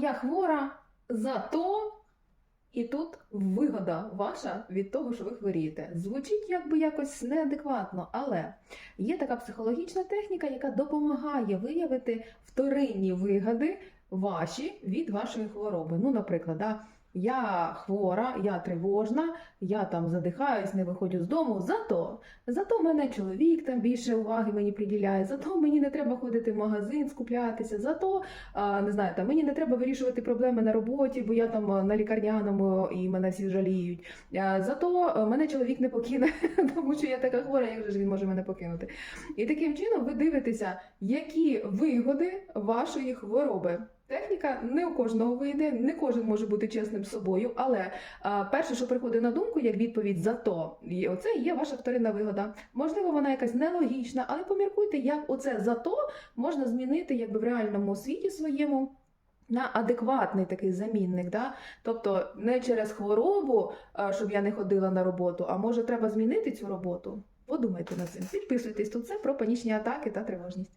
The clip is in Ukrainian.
я хвора, зато і тут вигода ваша від того, що ви хворієте. Звучить якби якось неадекватно, але є така психологічна техніка, яка допомагає виявити вторинні вигоди ваші від вашої хвороби. Ну, наприклад, да, я хвора, я тривожна, я там задихаюсь, не виходжу з дому. Зато зато мене чоловік там більше уваги мені приділяє, зато мені не треба ходити в магазин, скуплятися, зато не знаю, там мені не треба вирішувати проблеми на роботі, бо я там на лікарняному і мене всі жаліють. Зато мене чоловік не покине, тому що я така хвора, як же ж він може мене покинути. І таким чином ви дивитеся, які вигоди вашої хвороби. Техніка не у кожного вийде, не кожен може бути чесним з собою, але а, перше, що приходить на думку, як відповідь за то, і оце є ваша вторинна вигода. Можливо, вона якась нелогічна, але поміркуйте, як оце за то можна змінити якби в реальному світі своєму. На адекватний такий замінник, да? тобто не через хворобу, щоб я не ходила на роботу, а може треба змінити цю роботу. Подумайте над цим. Підписуйтесь тут це про панічні атаки та тривожність.